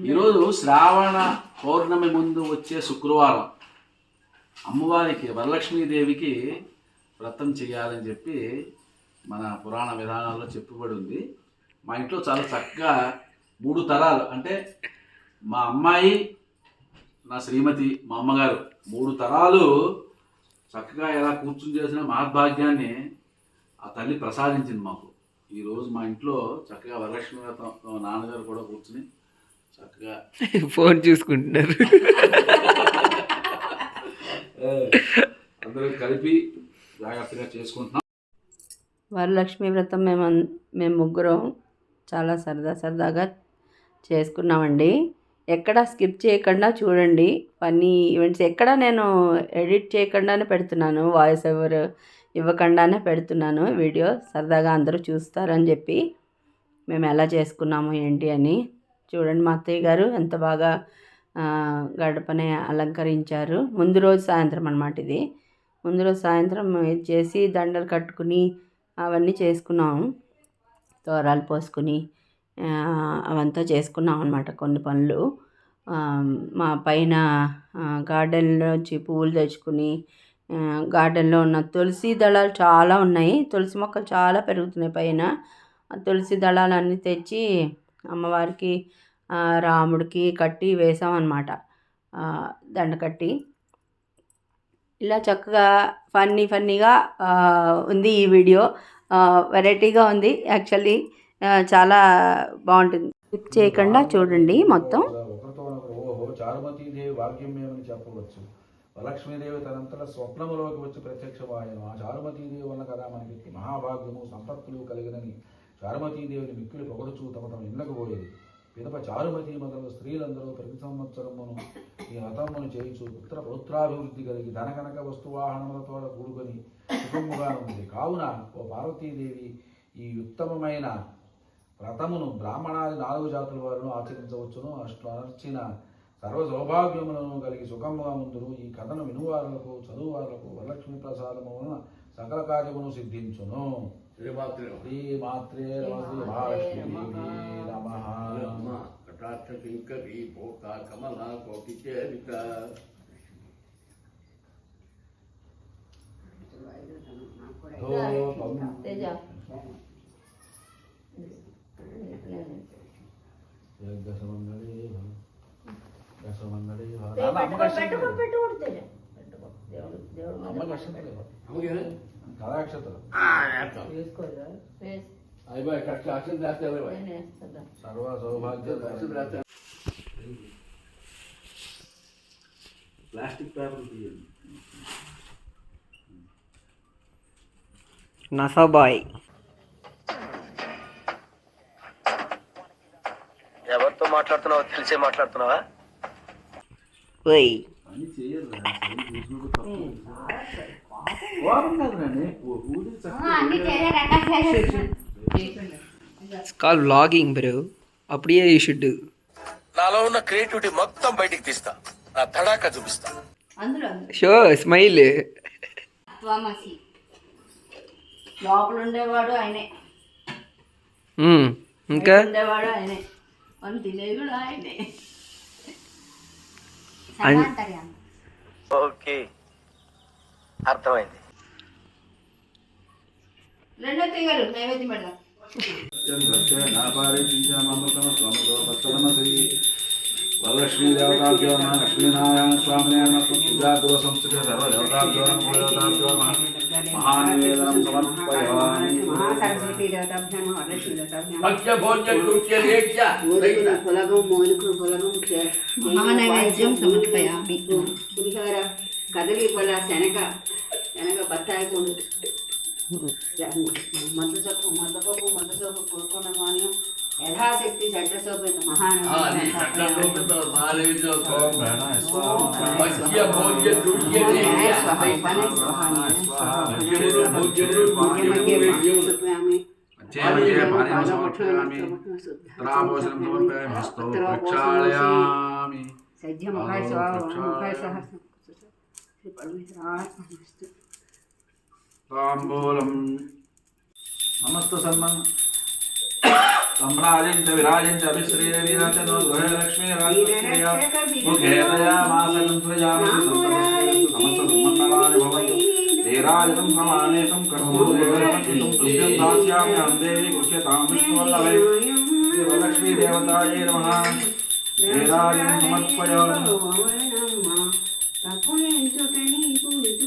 ఈరోజు శ్రావణ పౌర్ణమి ముందు వచ్చే శుక్రవారం. అమ్మవారికి వరలక్ష్మీదేవికి వ్రతం చేయాలని చెప్పి మన పురాణ విధానాల్లో చెప్పబడి ఉంది మా ఇంట్లో చాలా చక్కగా మూడు తరాలు అంటే మా అమ్మాయి నా శ్రీమతి మా అమ్మగారు మూడు తరాలు చక్కగా ఎలా కూర్చుని చేసిన మహద్భాగ్యాన్ని ఆ తల్లి ప్రసాదించింది మాకు. ఈరోజు మా ఇంట్లో చక్కగా వరలక్ష్మి వ్రతం నాన్నగారు కూడా కూర్చుని చక్కగా. ఫోన్ చూసుకుంటున్నారు. అందరూ కలిపి జాగ్రత్తగా చేసుకుంటున్నాం. వరలక్ష్మి వ్రతం మేము మేము ముగ్గురం చాలా సరదా సరదాగా చేసుకున్నామండి. ఎక్కడ స్కిప్ చేయకుండా చూడండి. ఫన్నీ ఈవెంట్స్ ఎక్కడ నేను ఎడిట్ చేయకుండానే పెడుతున్నాను. వాయిస్ ఓవర్ ఇవ్వకుండానే పెడుతున్నాను. వీడియో సరదాగా అందరూ చూస్తారని చెప్పి మేము ఎలా చేసుకున్నాము ఏంటి అని. చూడండి మా అత్తయ్య గారు ఎంత బాగా గడపని అలంకరించారు. ముందు రోజు సాయంత్రం అనమాట ఇది. ముందు రోజు సాయంత్రం చేసి దండలు కట్టుకుని అవన్నీ చేసుకున్నాము తోరాలు పోసుకుని అవంతా చేసుకున్నాం అనమాట కొన్ని పనులు. మా పైన గార్డెన్లో వచ్చి పువ్వులు తెచ్చుకుని గార్డెన్లో ఉన్న తులసి దళాలు చాలా ఉన్నాయి. తులసి మొక్కలు చాలా పెరుగుతున్నాయి పైన. తులసి దళాలన్నీ తెచ్చి అమ్మవారికి రాముడికి కట్టి వేసామన్నమాట దండ కట్టి. ఇలా చక్కగా ఫన్నీ ఫన్నీగా ఉంది ఈ వీడియో. వెరైటీగా ఉంది. యాక్చువల్లీ చాలా బాగుంటుంది. స్కిప్ చేయకుండా చూడండి మొత్తం. ఒకరితో చెప్పవచ్చు. వరలక్ష్మీదేవి తనంతట స్వప్నములోకి వచ్చి ప్రత్యక్షమాయను ఆ చారుమతీదేవి వల్ల కదా మనకి మహాభాగ్యము సంపత్తులు కలిగినని చారుమతీదేవిని మిక్కిలి పొగడుచు తమ తమ ఇళ్ళకు పోయేది. పిదప చారుమతి మొదలు స్త్రీలందరూ ప్రతి సంవత్సరమును ఈ వ్రతమును చేయించు పుత్ర పౌత్రాభివృద్ధి కలిగి ధనకనక వస్తువాహనములతో కూడుకొని కుటుంబగా ఉంది. కావున ఓ పార్వతీదేవి ఈ ఉత్తమమైన వ్రతమును బ్రాహ్మణాది నాలుగు జాతుల వారును ఆచరించవచ్చును. అష్ట అనర్చిన సర్వ సౌభాగ్యములను కలిగి సుఖముగా ముందును ఈ కథను వినువారులకు చదువువారులకు వరలక్ష్మి ప్రసాదము వలన సకల కార్యమును సిద్ధించును. శ్రీమాత్రే శ్రీమాత్రే నమః శ్రీ మహాలక్ష్మీదేవి నమః కటాక్ష కింకరీ పోక కమల కోటి చేరిత ధూపం దశమంగళే భవ. దశమంగళే భవ. నాన్న, అమ్మకి అక్షంతలు కదా అక్షంతలు అయిపోయి కట్ట అక్షం చేస్తే సర్వ సౌభాగ్య ప్లాస్టిక్ పేపర్ తీయండి. నసాబాయ్. ఎవరితో మాట్లాడుతున్నావో తెలిసే మాట్లాడుతున్నావా? పని చేయరు కాల్ వ్లాగింగ్ బ్రో. అప్పుడే యూ షుడ్ నాలో ఉన్న క్రియేటివిటీ మొత్తం బయటికి తీస్తా. నా తడాక చూపిస్తా. షో స్మైల్ లోపల ఉండేవాడు ఆయనే. Hmm, ఇంకా? ఉండేవాడు ఆయనే. మనం తినేది కూడా ఆయనే. ఓకే. అర్థమైంది రెండో తింగలు నైవేద్యం పెడదాం వరలక్ష్మీ దేవతాభ్యో నమ లక్ష్మీనారాయణ స్వామినే నమ పూజాగృహ సంస్థిత సర్వ దేవతాభ్యో నమ దేవతాభ్యో నమ మహానివేదనం సమర్పయామి సరస్వతీ దేవతాభ్యాం వరలక్ష్మీ దేవతాభ్యాం భక్ష్య భోజ్య కృత్య లేఖ్య మూలికలు పులగం మూలికలు పులగం మహానైవేద్యం సమర్పయామి. పులిహోర కదలి పొల శనగ శనగ బత్తాయి పూలు మొద్ద సొప్పు మొద్దపప్పు మొద్ద సోపు పురుకున్న మాన్యం యథాశక్తి చెడ్డ సోపు భక్ష్య భోజ్య కృత్య లేఖ్య త్రాభోజనం సమర్పయామి హస్తో ప్రక్షాళయామి సద్య ముఖాయ స్వాహ ముఖాయ సహ శ్రీ పరమేశ్వరాత్మస్తు తాంబూలం. నమస్త సన్మాన సంభ్రాజించ విరాజించ అభిశ్రీరవిరచను గృహలక్ష్మీ రాజస్త్రియ ముఖేతయామాసనం త్రయామసి సమస్త సన్మంగళాని భవంతు. తేరాజితం సమానేతం కర్పూరేవరమితం తుభ్యం దాస్యామి అందేవి గృహ్యతాం విష్ణువల్లభై. దేవలక్ష్మీ దేవతాయే నమః. తేరాజితం సమర్పయామి. తప్పులేంచుట నీకు ఇటు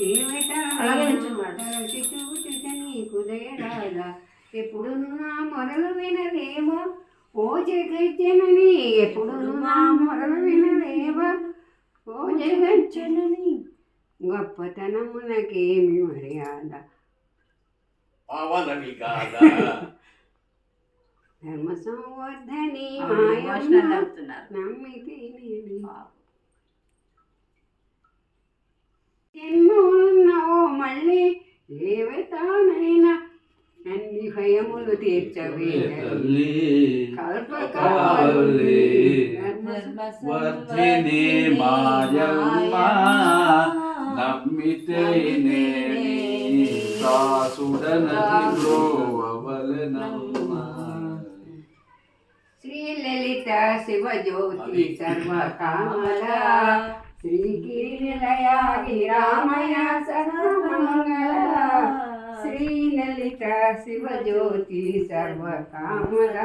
నిల్చున్నాడు. చూచుట నీకు దయరాదా? ఎప్పుడు నా మొరలు వినలేవా? ఓ జగజ్జనని ఎప్పుడు నా మొరలు వినలేవా? ఓ జగజ్జనని గొప్పతనమునకేమి మర్యాద? పవన వికాద ధర్మ సంవర్ధని నమ్మితే నేను జన్మములున్నావో మళ్ళీ దేవతానైనా? అన్ని భయములు తీర్చవే తల్లి. కల్పకావలి వర్ధిని మాయమ్మ నమ్మితే దాసుడనది బ్రోవలనమ్మ శ్రీ లలిత శివజ్యోతి సర్వకామల శ్రీగిరిలయ రామయ సర్వమంగళ శ్రీ లలిత శివజ్యోతి సర్వకామల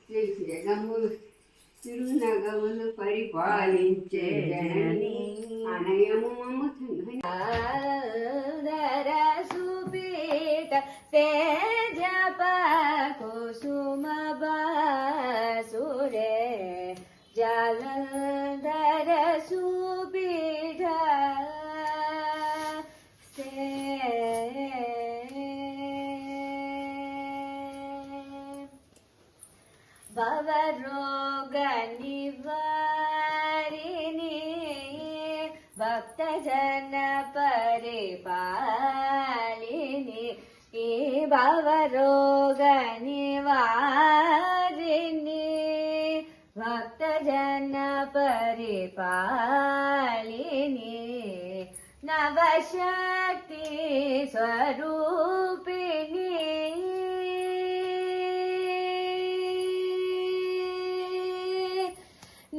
శ్రీ జగములు తిరునగములు పరిపాలించే జనని అనయము మమ్మ సుపీత తేజప కుసుమ బాసురే జలంధర ഭക്തജനപരിപാലിനി ഈ ഭവരോഗനിവാരിണി. ഭക്തജനപരിപാലിനി നവശക്തി സ്വരൂ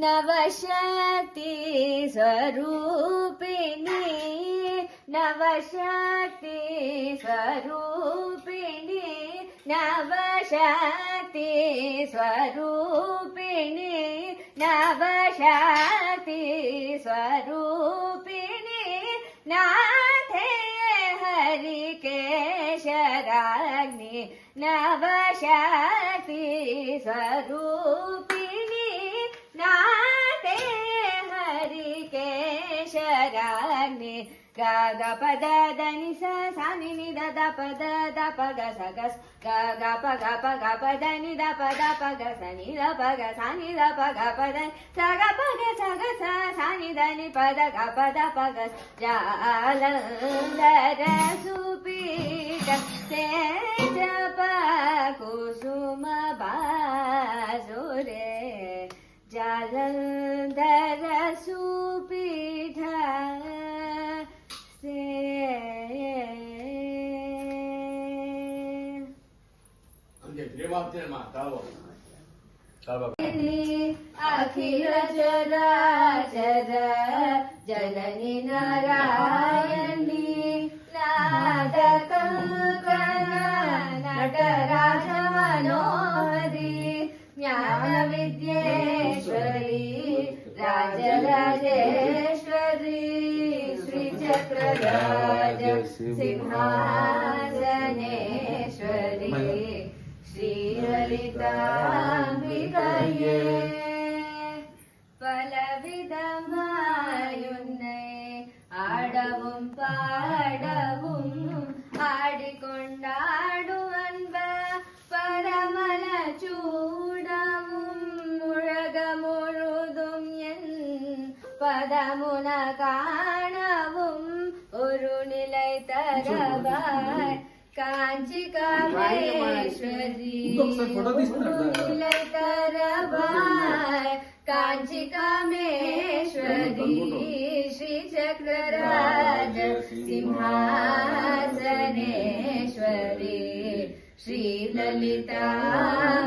नवशक्ति स्वरूपिणी। नवशक्ति स्वरूपिणी। नवशक्ति स्वरूपिणी। नवशक्ति स्वरूपिणी। नाथे हरि के नवशक्ति स्वरूप ग प दनि सी द गा प ग पदा नि गा दि गसा गी दी पदा ग जल दर सुपीठ जसुमबारोरे जाल सुपीीठ अखिल जरा जरा जननी नारायणी नाद कंकन नटराज ज्ञान विद्येश्वरी राजराजेश्वरी श्रीचक्रराज सिंहा தன்விதையே కామేశ్వరి తరబాయ్ కాంచి కామేశ్వరి శ్రీ చక్రరాజ సింహాసనేశ్వరి శ్రీ లలితాంబికయే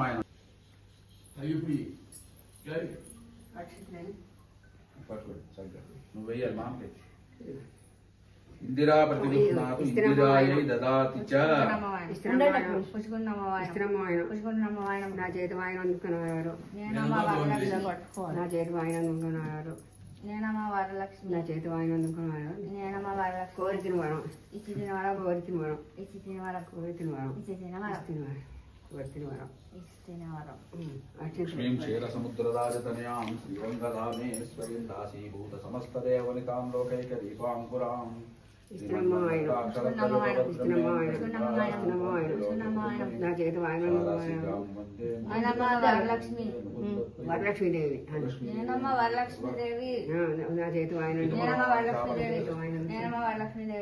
ఆయన అయిపోయి నువ్వు వెయ్యాలి మామకి ఇందిరా ప్రతిగృహ్ణాతు ఇందిరాయై దదాతి చ. నా చేతి వాయన అందుకున్నారు నా చేతి వాయన అందుకున్నారు నేనమ్మ వరలక్ష్మి నా చేతి వాయన అందుకున్నారు నేనమ్మ వరలక్ష్మి కోరికను వరం ఇచ్చి తినవరం. కోరికను వరం. ఇచ్చి తినవరం. కోరికను వరం. ఇచ్చి తినవరం. తినవరం. కోరికను వరం ఇచ్చి తినవరం లక్ష్మీం క్షీరసముద్రరాజతనయాం శ్రీరంగరామేశ్వరీం దాసీభూత సమస్తదేవనితాం లోకైక దీపాంకురాం. వరలక్ష్మీదేవి. వరలక్ష్మీదేవి. నా చేతి వాయన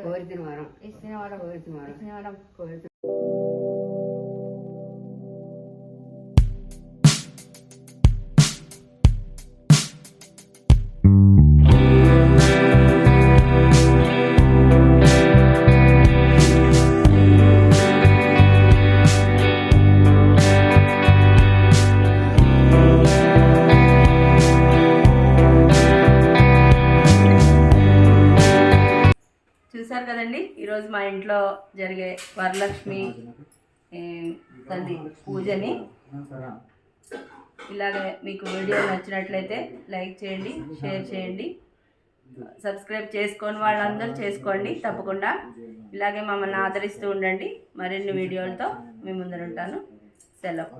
కోరికను వరం కోరికను వరం ఇచ్చి ఏ, తల్లి పూజని. ఇలాగే మీకు వీడియో నచ్చినట్లయితే లైక్ చేయండి షేర్ చేయండి. సబ్స్క్రైబ్ చేసుకొని వాళ్ళందరూ చేసుకోండి తప్పకుండా. ఇలాగే మమ్మల్ని ఆదరిస్తూ ఉండండి. మరిన్ని వీడియోలతో మీ ముందర ఉంటాను. సెలవు.